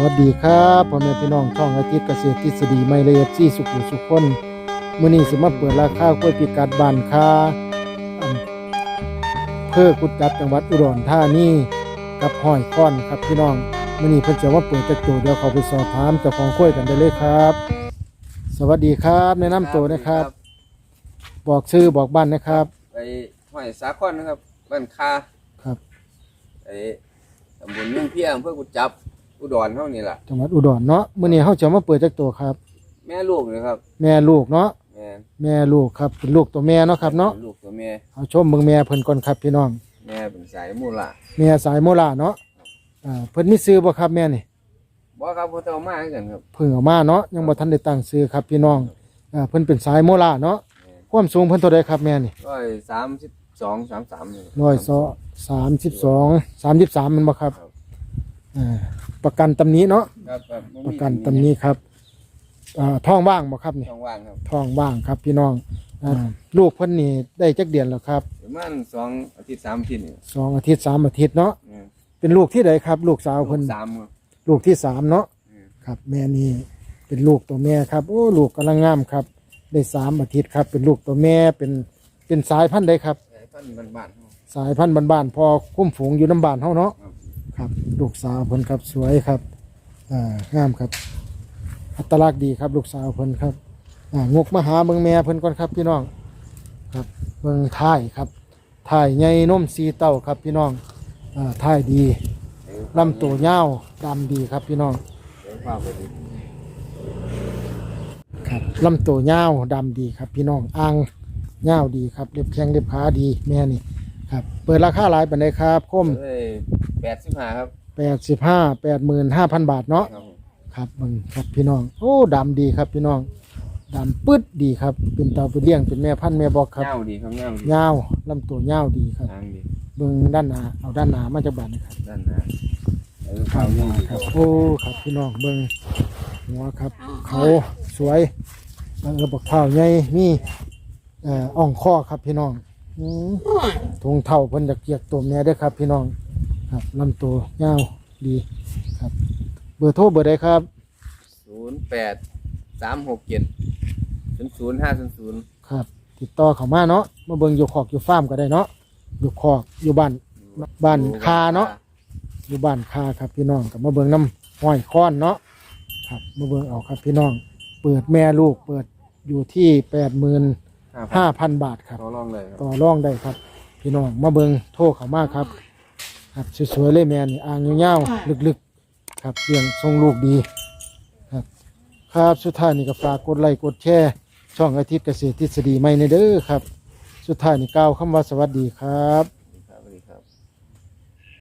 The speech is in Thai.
วัสดีครับพ่อแม่พี่น้องช่องอาทิตย์เกษตรทฤษฎีไม่ละเอียดซี่สุขุสุขคนมื้อนี้สิมาเปิดราคากล้วยปีกัดบ้านค้าอำเภอกุดจับจังหวัดอุดรธานีกับห้อยค้อนครับพี่น้องมื้อนี้เพิ่นจะมาเปิดจักตัวเดี๋ยวเขาไปสอบถามเจ้าของกล้วยกันได้เลยครับ สวัสดีครับแนะนำตัวนะครับ บอกชื่อบอกบ้านนะครับไปห้อยสาคอนนะครับบ้านคาครับไอ้ตำบลเมืองเพียงเพื่อกุดจับ อุดรเท่านี้ล่ะ จังหวัดอุดรเนาะมื้อนี้เฮาจะมาเปิดจักตัวครับ แม่ลูกนะครับ แม่ลูกเนาะแม่แม่ลูกครับเป็นลูกตัวแม่เนาะครับเนาะลูกตัวแม่เอาชมเบิ่งแม่เพิ่นก่อนครับพี่น้อง แม่เป็นสายมูล่ะแม่สายโมลาเนาะอ่าเพิ่นมีซื้อบ่ครับแม่นี่ บ่ครับพ่อเจ้ามาคือกันครับเพิ่งเอามาเนาะยังบ่ทันได้ตั้งซื้อครับพี่น้องอ่าเพิ่นเป็นสายโมลาเนาะความสูงเพิ่นเท่าใดครับแม่นี่ร้อยสามสิบสองสามสามนี่ร้อยสอสามสิบสองสามสิบสามมันบ่ครับอ่า ประกันตำหนี้เนาะครับครับบ่มีประกันตำหนี้ครับอ่าท้องว่างบ่ครับนี่ช่องว่างครับท้องว่างครับ พี่น้องอ่าลูกเพิ่นนี่ได้จักเดือนแล้วครับประมาณสองอาทิตย์สามอาทิตย์นี่สองอาทิตย์สามอาทิตย์เนาะแม่เป็นลูกที่ใดครับ ลูกสาวลูเพิ่กนสามครับ ลูกที่สามเนาะอืม ครับ แม่นี่เป็นลูกตัวแม่ครับโอ้ลูกกำลังงามครับ ได้สามอาทิตย์ครับ เป็นลูกตัวแม่เป็นเป็นสายพันธุ์ใดครับสายพันธุ์บ้านๆครับสายพันธุ์บ้านๆพอคุ้มฝูงอยู่น้ำบ้านเฮาเนาะครับ ครับลูกสาวเพิ่นครับสวยครับอ่างามครับ อัตลักษณ์ดีครับลูกสาวเพิ่นครับอ่างกมาหาเบิ่งแม่เพิ่นก่อนครับพี่น้องครับเบิ่งท้ายครับท้ายใหญ่นมสีเต้าครับพี่น้องอ่าท้ายดีลำตัวยาวดำดีครับพี่น้องครับลำตัวยาวดำดีครับพี่น้องอ่างยาวดีครับเล็บแข้งเล็บขาดีแม่นี่ ครับ เปิดราคาหลายปันไดครับคมเลยแปดสิบห้าครับแปดสิบห้าแปดหมื่นห้าพันบาทเนาะครับผมครับมึงครับพี่น้อง โอ้ดำดีครับพี่น้องดำปึ๊ดดีครับ เป็นเตาเป็นเลี้ยงเป็นแม่พันธุ์แม่บอกครับเงาดีครับเงาดียาวลำตัวยาวดีครับ ทางดีเบิ่งด้านหน้าเอาด้านหน้ามาจากบ้านนะครับด้านหน้าเออข้าวเงาดีครับโอ้ครับพี่น้องเบิ่งหัวครับ เขาสวยเออบักเท้าใหญ่มีเอ่ออ่องข้อครับพี่น้อง อืมทงเท่าเพิ่นจะเกียกตัวแม่เด้อครับ พี่น้องครับลำตัวยาวดีครับ เบอร์โทรเบอร์ใดครับศูนย์แปดสามหกเจ็ดศูนย์ศูนย์ห้าศูนย์ศูนย์ครับ ติดต่อเขามาเนาะมาเบิ่งอยู่ขอกอยู่ฟาร์มก็ได้เนาะอยู่ขอกอยู่บ้านบ้านคาเนาะอยู่บ้านคาครับพี่น้องกับมาเบิ่งน้ำห้อยค้อนเนาะครับมาเบิ่งเอาครับพี่น้อง เปิดแม่ลูกเปิดอยู่ที่แปดหมื่นห้าห้าพันบาทครับเขาล องเลยครับต่อรองได้ครับ พี่น้องมาเบิ่งโทรเขามาครับ ครับสวยๆเลยแม่นี่อ่างยาวๆลึกๆ ครับเลี้ยงทรงลูกดีครับ ครับสุดท้ายนี่ก็ฝากกดไลค์กดแชร์ช่องอาทิตย์เกษตรทฤษฎีใหม่ในเด้อครับ สุดท้ายนี่กล่าวคำว่าสวัสดีครับ